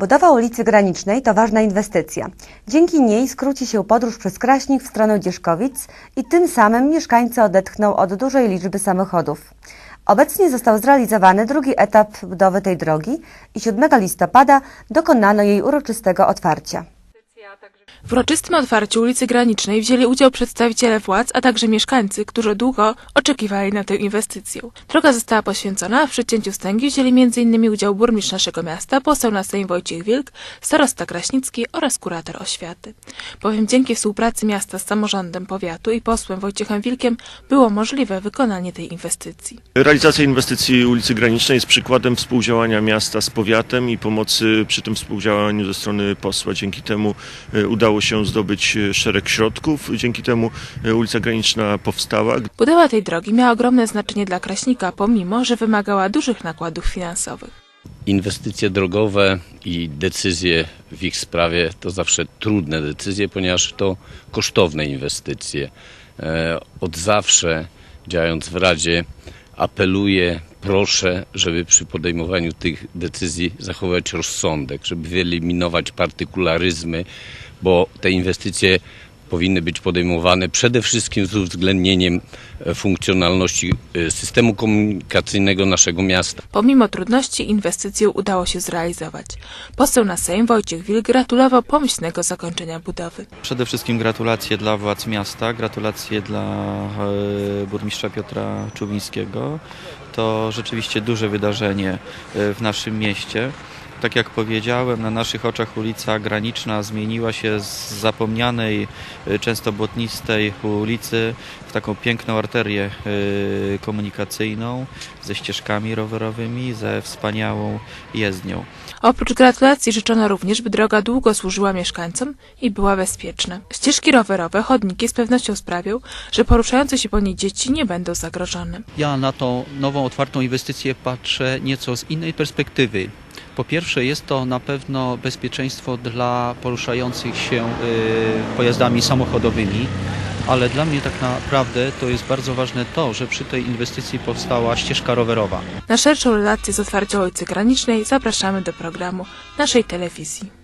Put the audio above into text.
Budowa ulicy Granicznej to ważna inwestycja. Dzięki niej skróci się podróż przez Kraśnik w stronę Dzieszkowic i tym samym mieszkańcy odetchną od dużej liczby samochodów. Obecnie został zrealizowany drugi etap budowy tej drogi i 7 listopada dokonano jej uroczystego otwarcia. W uroczystym otwarciu ulicy Granicznej wzięli udział przedstawiciele władz, a także mieszkańcy, którzy długo oczekiwali na tę inwestycję. Droga została poświęcona, a w przecięciu stęgi wzięli m.in. udział burmistrz naszego miasta, poseł na Sejm Wojciech Wilk, starosta Kraśnicki oraz kurator oświaty. Bowiem dzięki współpracy miasta z samorządem powiatu i posłem Wojciechem Wilkiem było możliwe wykonanie tej inwestycji. Realizacja inwestycji ulicy Granicznej jest przykładem współdziałania miasta z powiatem i pomocy przy tym współdziałaniu ze strony posła. Dzięki temu udało się zdobyć e, szereg środków, dzięki temu e, ulica Graniczna powstała. Budowa tej drogi miała ogromne znaczenie dla Kraśnika, pomimo, że wymagała dużych nakładów finansowych. Inwestycje drogowe i decyzje w ich sprawie to zawsze trudne decyzje, ponieważ to kosztowne inwestycje. E, Od zawsze działając w Radzie apeluję, proszę, żeby przy podejmowaniu tych decyzji zachować rozsądek, żeby wyeliminować partykularyzmy, bo te inwestycje powinny być podejmowane przede wszystkim z uwzględnieniem e, funkcjonalności e, systemu komunikacyjnego naszego miasta. Pomimo trudności inwestycję udało się zrealizować. Poseł na Sejm Wojciech Wilk gratulował pomyślnego zakończenia budowy. Przede wszystkim gratulacje dla władz miasta, gratulacje dla e, burmistrza Piotra Czubińskiego. To rzeczywiście duże wydarzenie w naszym mieście. Tak jak powiedziałem, na naszych oczach ulica Graniczna zmieniła się z zapomnianej, e, często błotnistej ulicy w taką piękną arterię e, komunikacyjną ze ścieżkami rowerowymi, ze wspaniałą jezdnią. Oprócz gratulacji życzono również, by droga długo służyła mieszkańcom i była bezpieczna. Ścieżki rowerowe, chodniki z pewnością sprawią, że poruszające się po niej dzieci nie będą zagrożone. Ja na tą nową, otwartą inwestycję patrzę nieco z innej perspektywy. Po pierwsze, jest to na pewno bezpieczeństwo dla poruszających się y, pojazdami samochodowymi, ale dla mnie tak naprawdę to jest bardzo ważne to, że przy tej inwestycji powstała ścieżka rowerowa. Na szerszą relację z otwarcia ulicy Granicznej zapraszamy do programu naszej telewizji.